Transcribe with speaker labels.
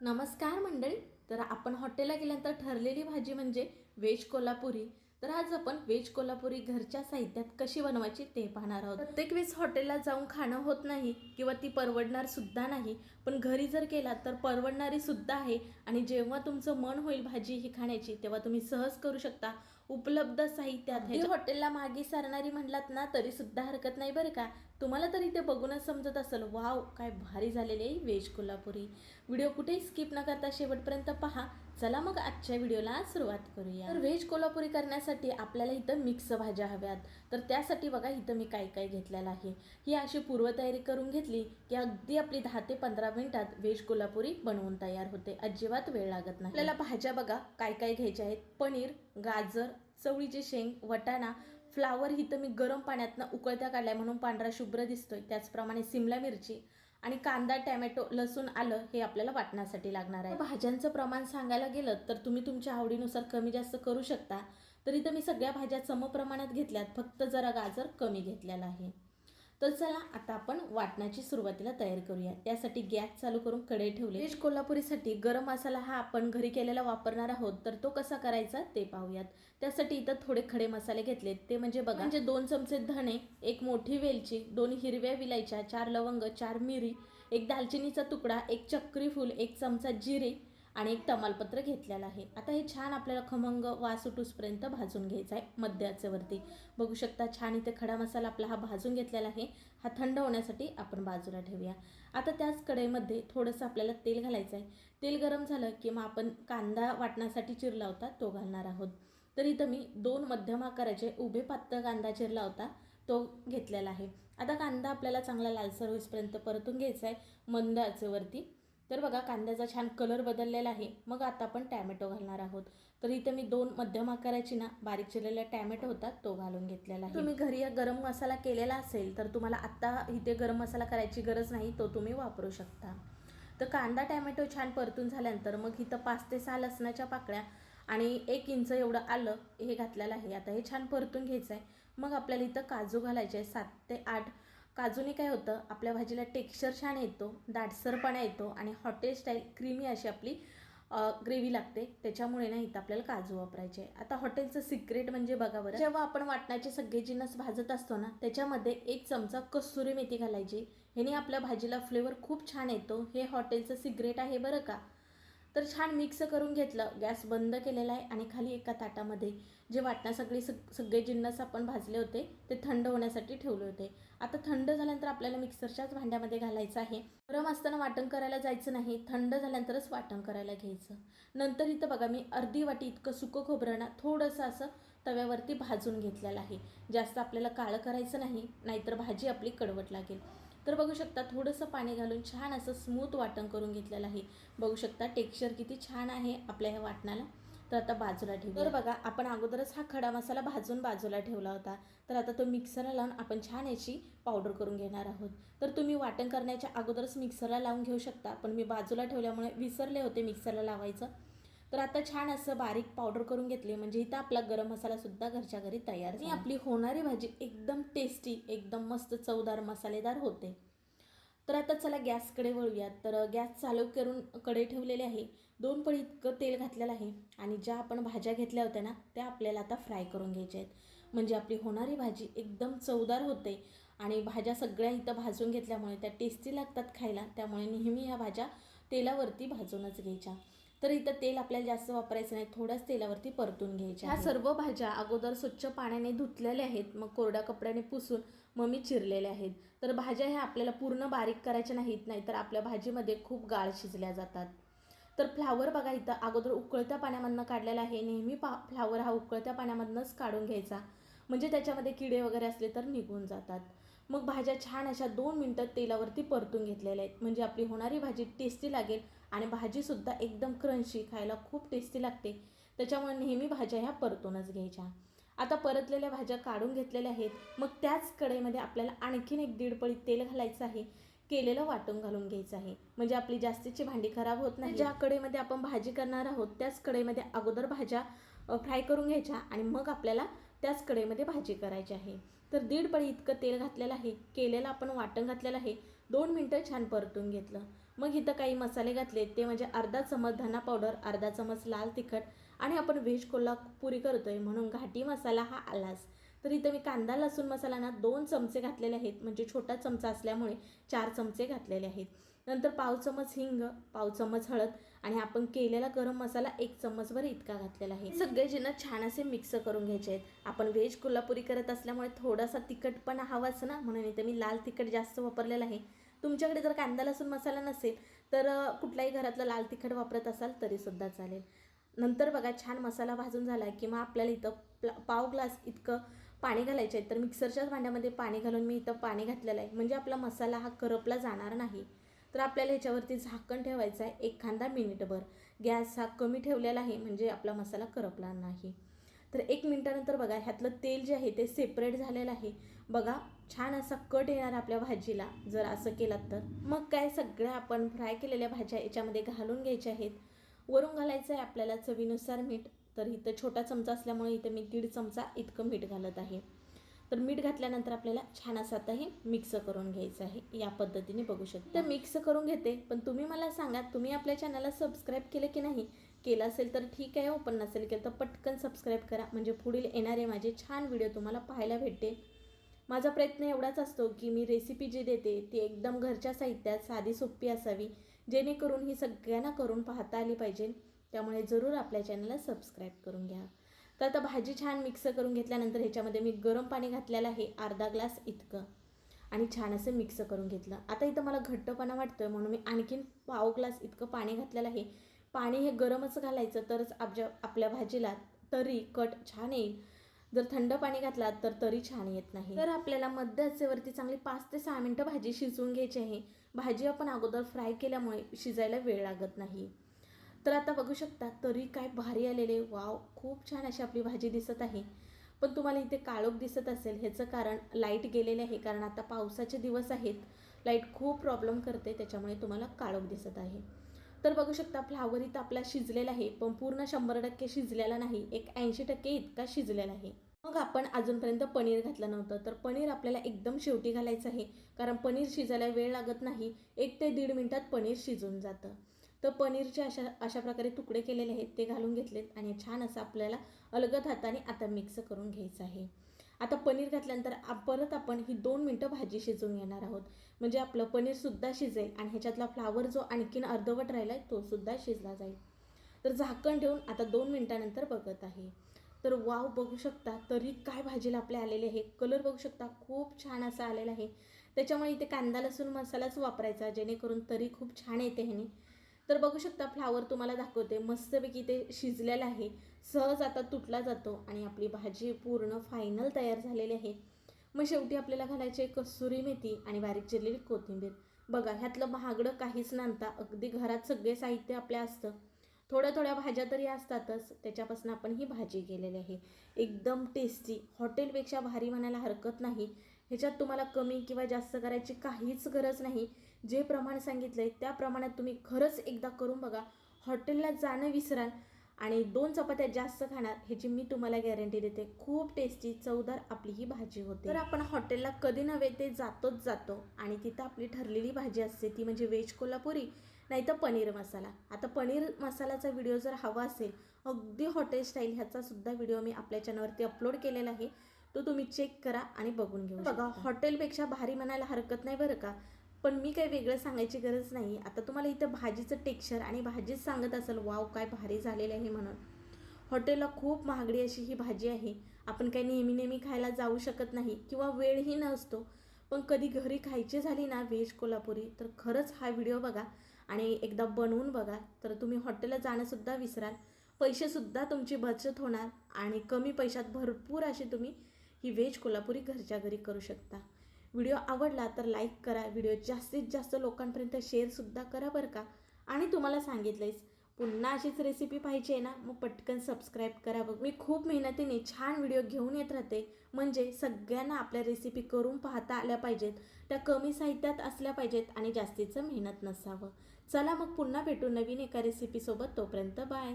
Speaker 1: नमस्कार मंडळी. तर आपण हॉटेलला गेल्यानंतर ठरलेली भाजी म्हणजे व्हेज कोल्हापुरी. तर आज आपण व्हेज कोल्हापुरी घरच्या साहित्यात कशी बनवायची ते पाहणार आहोत. प्रत्येक वेळेस हॉटेलला जाऊन खाणं होत नाही किंवा ती परवडणार सुद्धा नाही. पण घरी जर केला तर परवडणारी सुद्धा आहे आणि जेव्हा तुमचं मन होईल भाजी ही खाण्याची तेव्हा तुम्ही सहज करू शकता उपलब्ध साहित्यात. हे हॉटेलला मागे सारणारी म्हणलात ना तरी सुद्धा हरकत नाही बरं का. तुम्हाला तर इथे बघूनच समजत असेल वाव काय भारी झालेली आहे व्हेज कोल्हापुरी. व्हिडिओ कुठेही स्किप न करता शेवटपर्यंत पहा. चला मग आजच्या व्हिडिओला सुरुवात करूया. तर व्हेज कोल्हापुरी करण्यासाठी आपल्याला इथं मिक्स भाज्या हव्यात. तर त्यासाठी बघा इथं मी काय काय घेतलेलं आहे. ही अशी पूर्वतयारी करून घेतली की अगदी आपली दहा ते पंधरा मिनिटात व्हेज कोल्हापुरी बनवून तयार होते. अजिबात वेळ लागत नाही. आपल्याला भाज्या बघा काय काय घ्यायच्या आहेत. पनीर गाजर चवळीचे शेंग वटाणा फ्लावर. इथं मी गरम पाण्यातनं उकळत्या काढल्या म्हणून पांढरा शुभ्र दिसतोय. त्याचप्रमाणे सिमला मिरची आणि कांदा टॅमॅटो लसूण आलं हे आपल्याला वाटण्यासाठी लागणार आहे. भाज्यांचं प्रमाण सांगायला गेलं तर तुम्ही तुमच्या आवडीनुसार कमी जास्त करू शकता. तर इथं मी सगळ्या भाज्या समप्रमाणात घेतल्यात. फक्त जरा गाजर कमी घेतलेला आहे. तर चला आता आपण वाटण्याची सुरुवातीला तयारी करूया. त्यासाठी गॅस चालू करून कढई ठेवली व्हेज कोल्हापुरीसाठी गरम मसाला हा आपण घरी केलेला वापरणार आहोत. तर तो कसा करायचा ते पाहूयात. त्यासाठी इथं थोडे खडे मसाले घेतलेत. ते म्हणजे बघा. म्हणजे दोन चमचे धणे एक मोठी वेलची दोन हिरव्या विलायच्या चार लवंग चार मिरी एक दालचिनीचा तुकडा एक चक्री फूल एक चमचा जिरे आणि एक तमालपत्र घेतलेलं आहे. आता हे छान आपल्याला खमंग वास उठूसपर्यंत भाजून घ्यायचा आहे मध्याचेवरती बघू शकता छान इथे खडा मसाला आपला हा भाजून घेतलेला आहे. हा थंड होण्यासाठी आपण बाजूला ठेवूया. आता त्याच कढईमध्ये थोडंसं आपल्याला तेल घालायचं आहे. तेल गरम झालं की मग आपण कांदा वाटण्यासाठी चिरला होता तो घालणार आहोत. तर इथं मी दोन मध्यम आकाराचे उभे पातळ कांदा चिरला होता तो घेतलेला आहे. आता कांदा आपल्याला चांगला लालसर होईपर्यंत परतून घ्यायचा आहे मंद आचेवरती. तर बघा कांद्याचा छान कलर बदललेला आहे. मग आता आपण टॅमॅटो घालणार आहोत. तर इथे मी दोन मध्यम आकाराची ना बारीक चिरलेला टॅमॅटो होता तो घालून घेतलेला आहे. तुम्ही घरी गरम मसाला केलेला असेल तर तुम्हाला आत्ता इथे गरम मसाला करायची गरज नाही तो तुम्ही वापरू शकता. तर कांदा टॅमॅटो छान परतून झाल्यानंतर मग इथं पाच ते सहा लसणाच्या पाकळ्या आणि एक इंच एवढं आलं हे घातलेलं आहे. आता हे छान परतून घ्यायचं आहे मग आपल्याला इथं काजू घालायचे आहे सात ते आठ काजूने काय होतं? आपल्या भाजीला टेक्स्चर छान येतो दाटसरपणा येतो आणि हॉटेल स्टाईल क्रीमी अशी आपली ग्रेव्ही लागते. त्याच्यामुळे ना इथं आपल्याला काजू वापरायचे आता हॉटेलचं सिक्रेट म्हणजे बघा बरं. जेव्हा आपण वाटणाचे सगळे जिन्नस भाजत असतो ना त्याच्यामध्ये एक चमचा कसुरी मेथी घालायची. ह्याने आपल्या भाजीला फ्लेवर खूप छान येतो. हे हॉटेलचं सिक्रेट आहे बरं का? तर छान मिक्स करून घेतलं. गॅस बंद केलेला आहे आणि खाली एका ताटामध्ये जे वाटणा सगळी सग सगळे जिन्नस आपण भाजले होते ते थंड होण्यासाठी ठेवले होते. आता थंड झाल्यानंतर आपल्याला मिक्सरच्याच भांड्यामध्ये घालायचं आहे. गरम असताना वाटण करायला जायचं नाही थंड झाल्यानंतरच वाटण करायला घ्यायचं. नंतर इथं बघा मी अर्धी वाटी इतकं सुकं खोबरं ना थोडंसं असं तव्यावरती भाजून घेतलेलं आहे. जास्त आपल्याला काळं करायचं नाही नाहीतर भाजी आपली कडवट लागेल. तर बघू शकता थोडंसं पाणी घालून छान असं स्मूथ वाटण करून घेतलेलं आहे. बघू शकता टेक्स्चर किती छान आहे आपल्या ह्या वाटणाला. तर आता बाजूला ठेवू तर बघा आपण अगोदरच हा खडा मसाला भाजून बाजूला ठेवला होता. तर आता तो मिक्सरला लावून आपण छान याची पावडर करून घेणार आहोत. तर तुम्ही वाटण करण्याच्या अगोदरच मिक्सरला लावून घेऊ शकता. पण मी बाजूला ठेवल्यामुळे विसरले होते मिक्सरला लावायचं. तर आता छान असं बारीक पावडर करून घेतली. म्हणजे इथं आपला गरम मसाला सुद्धा घरच्या घरी तयार आणि आपली होणारी भाजी एकदम टेस्टी एकदम मस्त चवदार मसालेदार होते. तर आता चला गॅसकडे वळूयात. तर गॅस चालू करून कडे ठेवलेले आहे. दोन पळी इतकं तेल घातलेलं आहे आणि ज्या आपण भाज्या घेतल्या होत्या ना त्या आपल्याला आता फ्राय करून घ्यायच्या आहेत. म्हणजे आपली होणारी भाजी एकदम चवदार होते आणि भाज्या सगळ्या इथं भाजून घेतल्यामुळे त्या टेस्टी लागतात खायला. त्यामुळे नेहमी ह्या भाज्या तेलावरती भाजूनच घ्यायच्या. तर इथं तेल आपल्याला जास्त वापरायचं नाही थोड्याच तेलावरती परतून घ्यायच्या ह्या सर्व भाज्या अगोदर स्वच्छ पाण्याने धुतलेल्या आहेत मग कोरड्या कपड्याने पुसून मग मी चिरलेल्या आहेत. तर भाज्या ह्या आपल्याला पूर्ण बारीक करायच्या नाहीत नाही तर आपल्या भाजीमध्ये खूप गाळ शिजल्या जातात. तर फ्लावर बघा इथं अगोदर उकळत्या पाण्यामधनं काढलेला आहे नेहमी पा फ्लावर हा उकळत्या पाण्यामधनंच काढून घ्यायचा. म्हणजे त्याच्यामध्ये किडे वगैरे असले तर निघून जातात. मग भाज्या छान अशा दोन मिनटात तेलावरती परतून घेतलेल्या आहेत. म्हणजे आपली होणारी भाजी टेस्टी लागेल आणि भाजीसुद्धा एकदम क्रंची खायला खूप टेस्टी लागते. त्याच्यामुळे नेहमी भाज्या ह्या परतूनच घ्यायच्या. आता परतलेल्या भाज्या काढून घेतलेल्या आहेत. मग त्याच कढईमध्ये आपल्याला आणखीन एक दीड पळी तेल घालायचं आहे. केलेलं वाटून घालून घ्यायचं आहे. म्हणजे आपली जास्तीची भांडी खराब होत नाही. ज्या कढईमध्ये आपण भाजी करणार आहोत त्याच कढईमध्ये अगोदर भाज्या फ्राय करून घ्यायच्या आणि मग आपल्याला त्याच कढईमध्ये भाजी करायची आहे. तर दीड पळी इतकं तेल घातलेलं आहे. केलेलं आपण वाटण घातलेलं आहे. दोन मिनटं छान परतून घेतलं. मग इथं काही मसाले घातले. ते म्हणजे अर्धा चमच धना पावडर अर्धा चमच लाल तिखट आणि आपण व्हेज कोल्हापुरी करतोय म्हणून घाटी मसाला हा आलाच. तर इथं मी कांदा लसूण मसाला ना दोन चमचे घातलेले आहेत. म्हणजे छोटा चमचा असल्यामुळे चार चमचे घातलेले आहेत. नंतर पाव चमच हिंग पाव चमच हळद आणि आपण केलेला गरम मसाला एक चमचभर इतका घातलेला आहे. सगळे छान असे मिक्स करून घ्यायचे आहेत. आपण व्हेज कोल्हापुरी करत असल्यामुळे थोडासा तिखटपणा हवाच ना? म्हणून इथं मी लाल तिखट जास्त वापरलेलं आहे. तुमच्याकडे जर कांदा लसूण मसाला नसेल तर कुठल्याही घरातलं लाल तिखट वापरत असाल तरीसुद्धा चालेल. नंतर बघा छान मसाला भाजून झाला किंवा आपल्याला इथं प्ला- पाव ग्लास इतकं पाणी घालायचं आहे तर मिक्सरच्याच भांड्यामध्ये पाणी घालून मी इथं पाणी घातलेलं आहे. म्हणजे आपला मसाला हा करपला जाणार नाही. तर आपल्याला ह्याच्यावरती झाकण ठेवायचं आहे एखादा मिनिटभर. गॅस हा कमी ठेवलेला आहे म्हणजे आपला मसाला करपला नाही. तर एक मिनटानंतर बघा ह्यातलं तेल जे आहे ते सेपरेट झालेलं आहे. बघा छान असा कट येणार आपल्या भाजीला. जर असं केलात तर. मग काय सगळ्या आपण फ्राय केलेल्या भाज्या याच्यामध्ये घालून घ्यायच्या आहेत. वरून घालायचं आहे आपल्याला चवीनुसार मीठ. तर इथं छोटा चमचा असल्यामुळे इथं मी दीड चमचा इतकं मीठ घालत आहे. तर मीठ घातल्यानंतर आपल्याला छान असं आता हे मिक्स करून घ्यायचं आहे. या पद्धतीने बघू शकता. तर मिक्स करून घेते. पण तुम्ही मला सांगा तुम्ही आपल्या चॅनलला सबस्क्राईब केलं की नाही? केलं असेल तर ठीक आहे हो. ओपन नसेल केलं तर पटकन सबस्क्राईब करा. म्हणजे पुढील येणारे माझे छान व्हिडिओ तुम्हाला पाहायला भेटते माझा प्रयत्न एवढाच असतो की मी रेसिपी जी देते ती एकदम घरच्या साहित्यात साधी सोपी असावी. जेणेकरून ही सगळ्यांना करून पाहता आली पाहिजे. त्यामुळे जरूर आपल्या चॅनलला सबस्क्राईब करून घ्या. तर आता भाजी छान मिक्स करून घेतल्यानंतर ह्याच्यामध्ये मी गरम पाणी घातलेलं आहे अर्धा ग्लास इतकं. आणि छान असं मिक्स करून घेतलं. आता इथं मला घट्टपणा वाटतं म्हणून मी आणखीन पाव ग्लास इतकं पाणी घातलेलं आहे. पाणी हे गरमच घालायचं तरच आपल्या आपल्या भाजीला तरी कट छान येईल. जर थंड पाणी घातला तर तरी छान येत नाही. तर आपल्याला मध्य आचेवरती चांगली पाच ते सहा मिनटं भाजी शिजवून घ्यायची आहे. भाजी आपण अगोदर फ्राय केल्यामुळे शिजायला वेळ लागत नाही. तर आता बघू शकता तरी काय भारी आलेले. वाव खूप छान अशी आपली भाजी दिसत आहे. पण तुम्हाला इथे काळोख दिसत असेल ह्याचं कारण लाइट गेलेले आहे. कारण आता पावसाचे दिवस आहेत. लाइट खूप प्रॉब्लेम करते त्याच्यामुळे तुम्हाला काळोख दिसत आहे. तर बघू शकता फ्लावर इथं आपला शिजलेला आहे. पण पूर्ण शंभर टक्के शिजलेला नाही. एक ऐंशी टक्के इतका शिजलेला आहे. मग आपण अजूनपर्यंत पनीर घातलं नव्हतं. तर पनीर आपल्याला एकदम शेवटी घालायचं आहे. कारण पनीर शिजायला वेळ लागत नाही. एक ते दीड मिनटात पनीर शिजून जातं. तर पनीरचे अशा अशा प्रकारे तुकडे केलेले आहेत ते घालून घेतलेत आणि छान असं आपल्याला अलगद हाताने आता मिक्स करून घ्यायचं आहे. आता पनीर घातल्यानंतर परत आपण ही दोन मिनटं भाजी शिजवून घेणार आहोत. म्हणजे आपलं पनीरसुद्धा शिजेल आणि ह्याच्यातला फ्लावर जो आणखीन अर्धवट राहिला आहे तो सुद्धा शिजला जाईल. तर झाकण ठेवून आता दोन मिनटानंतर बघत आहे. तर वाव बघू शकता तरी काय भाजीला आपले आलेले आहे. कलर बघू शकता खूप छान असा आलेला आहे. त्याच्यामुळे इथे कांदा लसूण मसालाच वापरायचा जेणेकरून तरी खूप छान येते ह्याने. तर बघू शकता फ्लावर तुम्हाला दाखवते. मस्तपैकी ते शिजलेलं आहे. सहज आता तुटला जातो आणि आपली भाजी पूर्ण फायनल तयार झालेली आहे. मग शेवटी आपल्याला घालायचे कसुरी मेथी आणि बारीक चिरलेली कोथिंबीर. बघा ह्यातलं महागडं काहीच नांदता अगदी घरात सगळे साहित्य आपल्या असतं. थोड्या थोड्या भाज्या तरी असतातच. त्याच्यापासून आपण ही भाजी केलेली आहे. एकदम टेस्टी हॉटेलपेक्षा भारी म्हणायला हरकत नाही. ह्याच्यात तुम्हाला कमी किंवा जास्त करायची काहीच गरज नाही. जे प्रमाण सांगितलं आहे त्या प्रमाणात तुम्ही खरंच एकदा करून बघा. हॉटेलला जाणं विसराल आणि दोन चपात्या जास्त खाणार ह्याची मी तुम्हाला गॅरंटी देते. खूप टेस्टी चवदार आपली ही भाजी होते. तर आपण हॉटेलला कधी नव्हे ते जातोच जातो. आणि तिथं आपली ठरलेली भाजी असते ती म्हणजे व्हेज कोल्हापुरी नाही तर पनीर मसाला. आता पनीर मसाल्याचा व्हिडिओ जर हवा असेल अगदी हॉटेल स्टाईल ह्याचा सुद्धा व्हिडिओ मी आपल्या चॅनलवरती अपलोड केलेला आहे. तो तुम्ही चेक करा आणि बघून घेऊ बघा हॉटेलपेक्षा भारी म्हणायला हरकत नाही बरं का. पण मी काही वेगळं सांगायची गरज नाही. आता तुम्हाला इथं भाजीचं टेक्स्चर आणि भाजीच सांगत असेल वाव काय भारी झालेलं आहे म्हणून. हॉटेलला खूप महागडी अशी ही भाजी आहे. आपण काही नेहमी नेहमी खायला जाऊ शकत नाही किंवा वेळही नसतो. पण कधी घरी खायची झाली ना व्हेज कोल्हापुरी तर खरंच हा व्हिडिओ बघा आणि एकदा बनवून बघा. तर तुम्ही हॉटेलला जाणंसुद्धा विसराल. पैसेसुद्धा तुमची बचत होणार आणि कमी पैशात भरपूर अशी तुम्ही ही व्हेज कोल्हापुरी घरच्या घरी करू शकता. व्हिडिओ आवडला तर लाईक करा व्हिडिओ जास्तीत जास्त लोकांपर्यंत शेअरसुद्धा करा बरं का? आणि तुम्हाला सांगितलंयच पुन्हा अशीच रेसिपी पाहिजे ना मग पटकन सबस्क्राईब करा बघ. मी खूप मेहनतीने छान व्हिडिओ घेऊन येत राहते. म्हणजे सगळ्यांना आपल्या रेसिपी करून पाहता आल्या पाहिजेत. त्या कमी साहित्यात असल्या पाहिजेत आणि जास्तीचं मेहनत नसावं. चला मग पुन्हा भेटू नवीन एका रेसिपीसोबत तोपर्यंत बाय